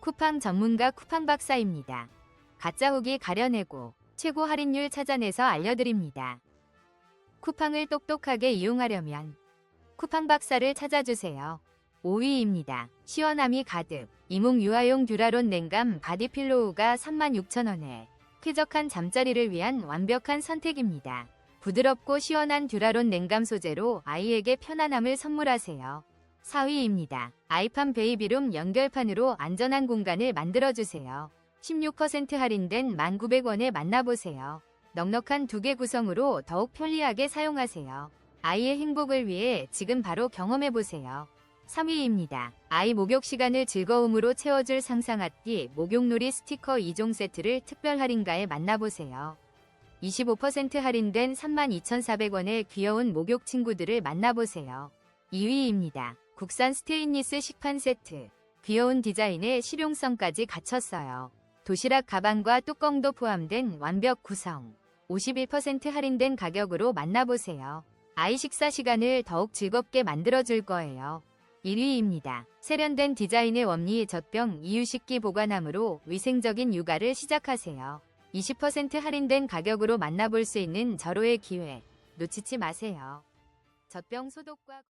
쿠팡 전문가 쿠팡 박사입니다. 가짜 후기 가려내고 최고 할인율 찾아내서 알려드립니다. 쿠팡을 똑똑하게 이용하려면 쿠팡 박사를 찾아주세요. 5위입니다. 시원함이 가득 이몽 유아용 듀라론 냉감 바디필로우가 36,000원에 쾌적한 잠자리를 위한 완벽한 선택입니다. 부드럽고 시원한 듀라론 냉감 소재로 아이에게 편안함을 선물하세요. 4위입니다. 아이팜 베이비룸 연결판으로 안전한 공간을 만들어주세요. 16% 할인된 1,900원에 만나보세요. 넉넉한 두 개 구성으로 더욱 편리하게 사용하세요. 아이의 행복을 위해 지금 바로 경험해보세요. 3위입니다. 아이 목욕 시간을 즐거움으로 채워줄 상상핫기 목욕놀이 스티커 2종 세트를 특별 할인가에 만나보세요. 25% 할인된 32,400원의 귀여운 목욕 친구들을 만나보세요. 2위입니다. 국산 스테인리스 식판 세트. 귀여운 디자인에 실용성까지 갖췄어요. 도시락 가방과 뚜껑도 포함된 완벽 구성. 51% 할인된 가격으로 만나보세요. 아이 식사 시간을 더욱 즐겁게 만들어줄 거예요. 1위입니다. 세련된 디자인의 웜리 젖병 이유식기 보관함으로 위생적인 육아를 시작하세요. 20% 할인된 가격으로 만나볼 수 있는 절호의 기회. 놓치지 마세요. 젖병 소독과